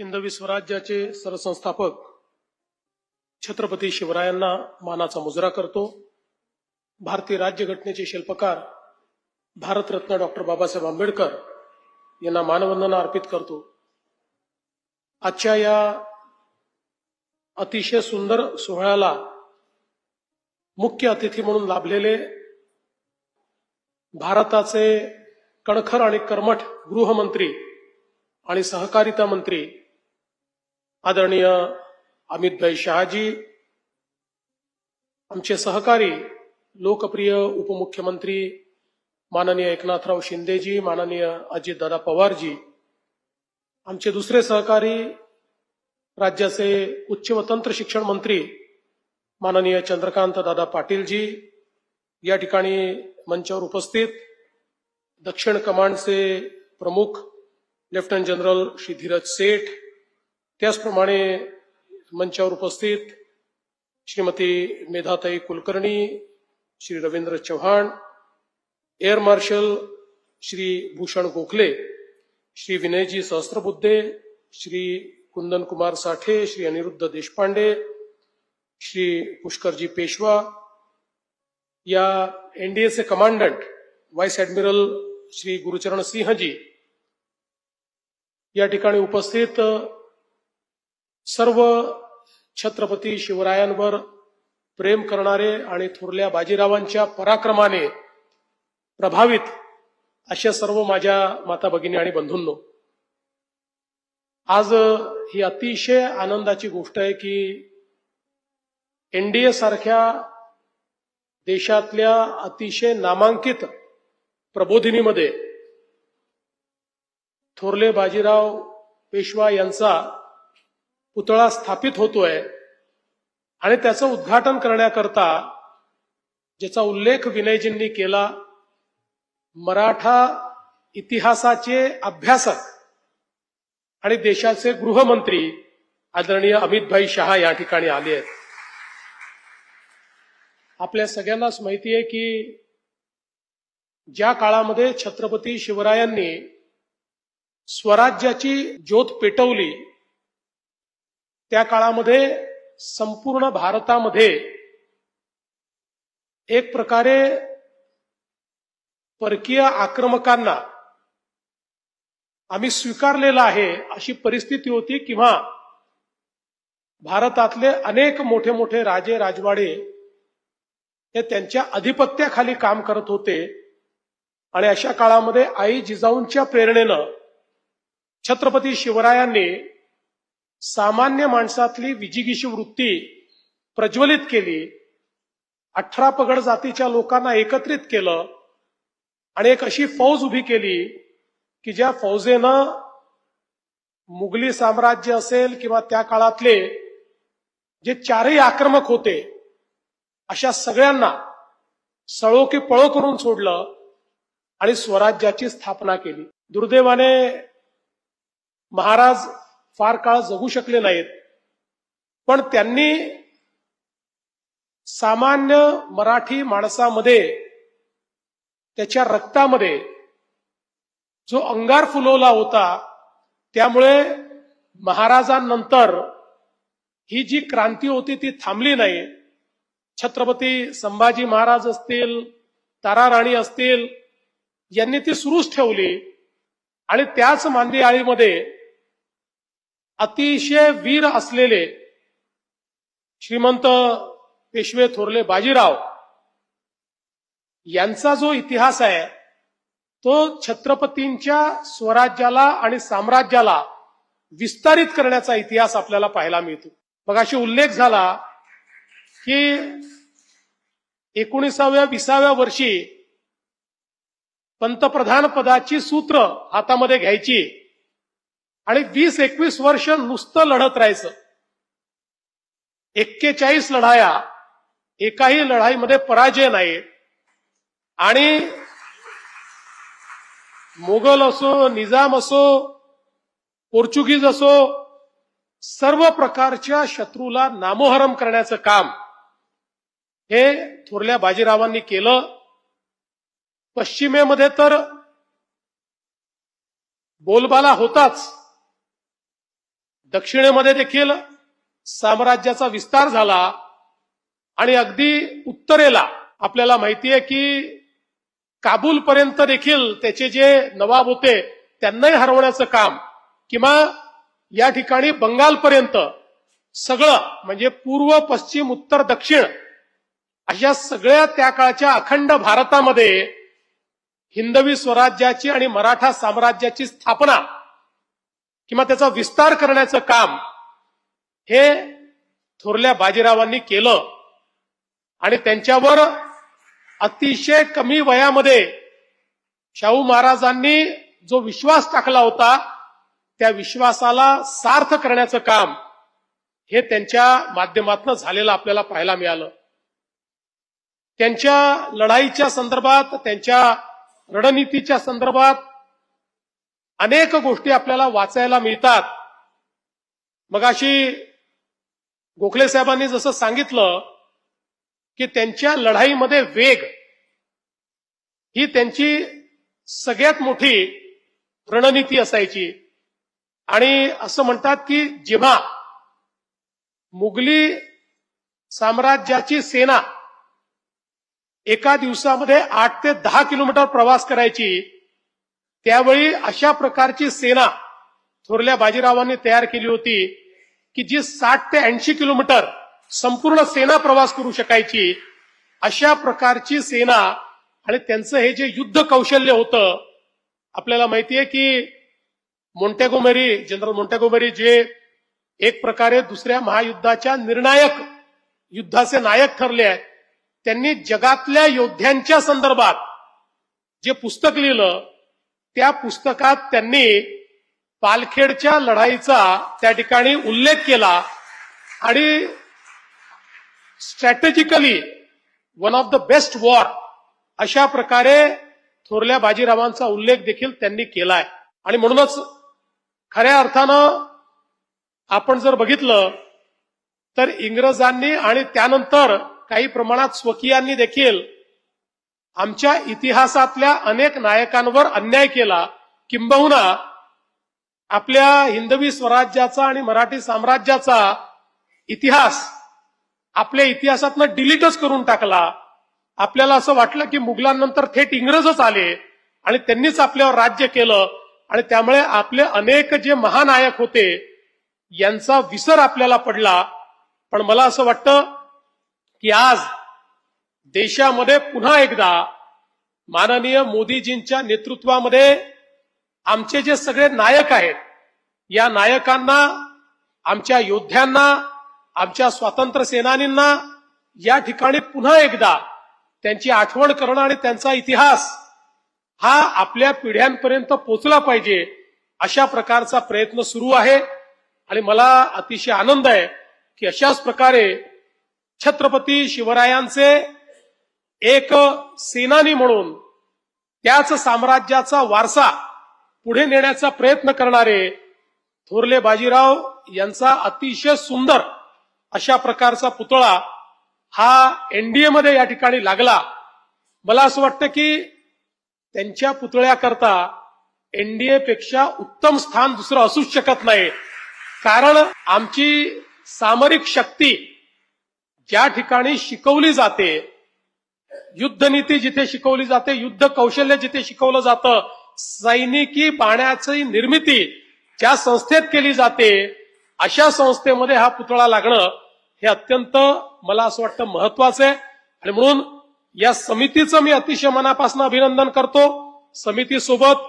हिंदवी स्वराज्याचे सरसंस्थापक छत्रपती शिवरायांना मानाचा मुजरा करतो. भारतीय राज्यघटनेचे शिल्पकार भारतरत्न डॉक्टर बाबासाहेब आंबेडकर यांना मानवंदना अर्पित करतो. आजच्या या अतिशय सुंदर सोहळ्याला मुख्य अतिथी म्हणून लाभलेले भारताचे कणखर आणि कर्मठ गृहमंत्री आणि सहकारिता मंत्री आदरणीय अमितभाई शहाजी आमचे सहकारी लोकप्रिय उपमुख्यमंत्री माननीय एकनाथराव शिंदेजी माननीय अजितदादा पवारजी आमचे दुसरे सहकारी राज्याचे उच्च व तंत्र शिक्षण मंत्री माननीय चंद्रकांत दादा पाटीलजी या ठिकाणी मंचावर उपस्थित दक्षिण कमांडचे प्रमुख लेफ्टनंट जनरल श्री धीरज सेठ त्याचप्रमाणे मंचावर उपस्थित श्रीमती मेधाताई कुलकर्णी श्री रवींद्र चव्हाण एअर मार्शल श्री भूषण गोखले श्री विनयजी सहस्त्रबुद्धे श्री कुंदन कुमार साठे श्री अनिरुद्ध देशपांडे श्री पुष्करजी पेशवा या एनडीएचे commandant vice admiral Shri Gurcharan Singhji या ठिकाणी उपस्थित सर्व छत्रपती शिवरायांवर प्रेम करणारे आणि थोरल्या बाजीरावांच्या पराक्रमाने प्रभावित अशा सर्व माझ्या माता भगिनी आणि बंधूंनो आज ही अतिशय आनंदाची गोष्ट आहे की एनडीए सारख्या देशातल्या अतिशय नामांकित प्रबोधिनीमध्ये थोरले बाजीराव पेशवा यांचा पुतळा स्थापित होतोय आणि त्याचं उद्घाटन करण्याकरता ज्याचा उल्लेख विनयजींनी केला मराठा इतिहासाचे अभ्यासक आणि देशाचे गृहमंत्री आदरणीय अमितभाई शहा या ठिकाणी आले आहेत. आपल्या सगळ्यांनाच माहिती आहे की ज्या काळामध्ये छत्रपती शिवरायांनी स्वराज्याची ज्योत पेटवली त्या काळामध्ये संपूर्ण भारतामध्ये एक प्रकारे परकीय आक्रमकांना आम्ही स्वीकारलेला आहे अशी परिस्थिती होती किंवा भारतातले अनेक मोठे मोठे राजे राजवाडे हे त्यांच्या अधिपत्याखाली काम करत होते आणि अशा काळामध्ये आई जिजाऊंच्या प्रेरणेनं छत्रपती शिवरायांनी सामान्य माणसातली विजिगिशी वृत्ती प्रज्वलित केली. अठरा पगड जातीच्या लोकांना एकत्रित केलं आणि एक अशी फौज उभी केली की ज्या फौजेनं मुघली साम्राज्य असेल किंवा त्या काळातले जे चारही आक्रमक होते अशा सगळ्यांना सळो की पळो करून सोडलं आणि स्वराज्याची स्थापना केली. दुर्दैवाने महाराज फार काळ जगू शकले नाहीत. पण त्यांनी सामान्य मराठी माणसामध्ये त्याच्या रक्तामध्ये जो अंगार फुलवला होता त्यामुळे महाराजांनंतर ही जी क्रांती होती ती थांबली नाही. छत्रपती संभाजी महाराज असतील तारा राणी असतील यांनी ती सुरूच ठेवली. आणि त्याच मांदी आळीमध्ये अतिशय वीर असलेले श्रीमंत पेशवे थोरले बाजीराव यांचा जो इतिहास आहे तो छत्रपतींच्या स्वराज्याला आणि साम्राज्याला विस्तारित करण्याचा इतिहास आपल्याला पाहायला मिळतो. मग अशी उल्लेख झाला की एकोणीसाव्या विसाव्या वर्षी पंतप्रधान पदाची सूत्र हातामध्ये घ्यायची. आणि वीस एकवीस वर्ष नुसतं लढत राहायचं. एक्केचाळीस लढाया एकाही लढाईमध्ये पराजय नाही. आणि मोगल असो निजाम असो पोर्चुगीज असो सर्व प्रकारच्या शत्रूला नामोहरम करण्याचं काम हे थोरल्या बाजीरावांनी केलं. पश्चिमेमध्ये तर बोलबाला होताच. दक्षिणेमध्ये देखील साम्राज्याचा विस्तार झाला आणि अगदी उत्तरेला आपल्याला माहितीये की काबूल पर्यंत देखील त्याचे जे नवाब होते त्यांनाही हरवण्याचं काम किंवा या ठिकाणी बंगालपर्यंत सगळं म्हणजे पूर्व पश्चिम उत्तर दक्षिण अशा सगळ्या त्या काळच्या अखंड भारतामध्ये हिंदवी स्वराज्याची आणि मराठा साम्राज्याची स्थापना किंवा त्याचा विस्तार करण्याचं काम हे थोरल्या बाजीरावांनी केलं. आणि त्यांच्यावर अतिशय कमी वयामध्ये शाहू महाराजांनी जो विश्वास टाकला होता त्या विश्वासाला सार्थ करण्याचं काम हे त्यांच्या माध्यमातून झालेलं आपल्याला पाहायला मिळालं. त्यांच्या लढाईच्या संदर्भात त्यांच्या रणनीतीच्या संदर्भात अनेक गोष्टी आपल्याला वाचायला मिळतात. मग अशी गोखले साहेबांनी जसं सांगितलं की त्यांच्या लढाईमध्ये वेग ही त्यांची सगळ्यात मोठी रणनीती असायची. आणि असं म्हणतात की जेव्हा मुघली साम्राज्याची सेना एका दिवसामध्ये आठ ते दहा किलोमीटर प्रवास करायची त्यावेळी अशा प्रकारची सेना थोरल्या बाजीरावांनी तयार केली होती की जी साठ ते ऐंशी किलोमीटर संपूर्ण सेना प्रवास करू शकायची अशा प्रकारची सेना आणि त्यांचं हे जे युद्ध कौशल्य होतं आपल्याला माहितीये की मोंटेगोमेरी जनरल मोंटेगोमेरी जे एक प्रकारे दुसऱ्या महायुद्धाच्या निर्णायक युद्धाचे नायक ठरले आहेत त्यांनी जगातल्या योद्ध्यांच्या संदर्भात जे पुस्तक लिहिलं त्या पुस्तकात त्यांनी पालखेडच्या लढाईचा त्या ठिकाणी उल्लेख केला आणि strategically one of the best war अशा प्रकारे थोरल्या बाजीरावांचा उल्लेख देखील त्यांनी केलाय. आणि म्हणूनच खऱ्या अर्थानं आपण जर बघितलं तर इंग्रजांनी आणि त्यानंतर काही प्रमाणात स्वकीयांनी देखील आमच्या इतिहासातल्या अनेक नायकांवर अन्याय केला. किंबहुना आपल्या हिंदवी स्वराज्याचा आणि मराठी साम्राज्याचा इतिहास आपल्या इतिहासातनं डिलीटच करून टाकला. आपल्याला असं वाटलं की मुघलांनंतर थेट इंग्रजच आले आणि त्यांनीच आपल्यावर राज्य केलं आणि त्यामुळे आपले अनेक जे महानायक होते यांचा विसर आपल्याला पडला. पण मला असं वाटतं की आज देशामध्ये पुन्हा एकदा माननीय मोदीजींच्या नेतृत्वामध्ये आमचे जे सगळे नायक आहेत या नायकांना आमच्या योद्ध्यांना आमच्या स्वातंत्र्य सेनानींना या ठिकाणी पुन्हा एकदा त्यांची आठवण करणं आणि त्यांचा इतिहास हा आपल्या पिढ्यांपर्यंत पोचला पाहिजे अशा प्रकारचा प्रयत्न सुरू आहे. आणि मला अतिशय आनंद आहे की अशाच प्रकारे छत्रपती शिवरायांचे एक सेनानी म्हणून त्याच साम्राज्याचा वारसा पुढे नेण्याचा प्रयत्न करणारे थोरले बाजीराव यांचा अतिशय सुंदर अशा प्रकारचा पुतळा हा एनडीए मध्ये या ठिकाणी लागला. मला असं वाटतं की त्यांच्या पुतळ्याकरता एनडीए पेक्षा उत्तम स्थान दुसरं असूच शकत नाही. कारण आमची सामरिक शक्ती ज्या ठिकाणी शिकवली जाते युद्धनीती जिथे शिकवली जाते युद्ध कौशल्य जिथे शिकवलं जातं सैनिकी बाण्याची निर्मिती ज्या संस्थेत केली जाते अशा संस्थेमध्ये हा पुतळा लागणं हे अत्यंत मला असं वाटतं महत्वाचं आहे. आणि म्हणून या समितीचं मी अतिशय मनापासून अभिनंदन करतो. समितीसोबत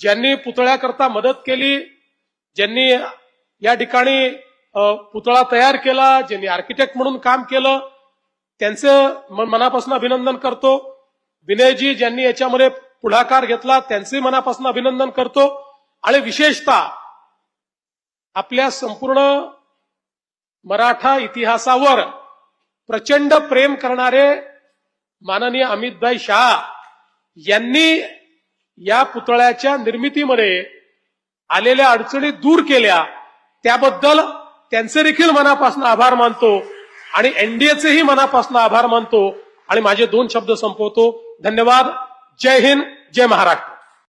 ज्यांनी पुतळ्याकरता मदत केली ज्यांनी या ठिकाणी पुतळा तयार केला ज्यांनी आर्किटेक्ट म्हणून काम केलं त्यांचं मनापासून अभिनंदन करतो. विनयजी ज्यांनी याच्यामध्ये पुढाकार घेतला त्यांचे मनापासून अभिनंदन करतो. आणि विशेषतः आपल्या संपूर्ण मराठा इतिहासावर प्रचंड प्रेम करणारे माननीय अमितभाई शहा यांनी या पुतळ्याच्या निर्मितीमध्ये आलेल्या अडचणी दूर केल्या. त्याबद्दल त्यांचे देखील मनापासून आभार मानतो. आणि एनडीएचेही मनापासून आभार मानतो आणि माझे दोन शब्द संपवतो. धन्यवाद. जय हिंद. जय महाराष्ट्र.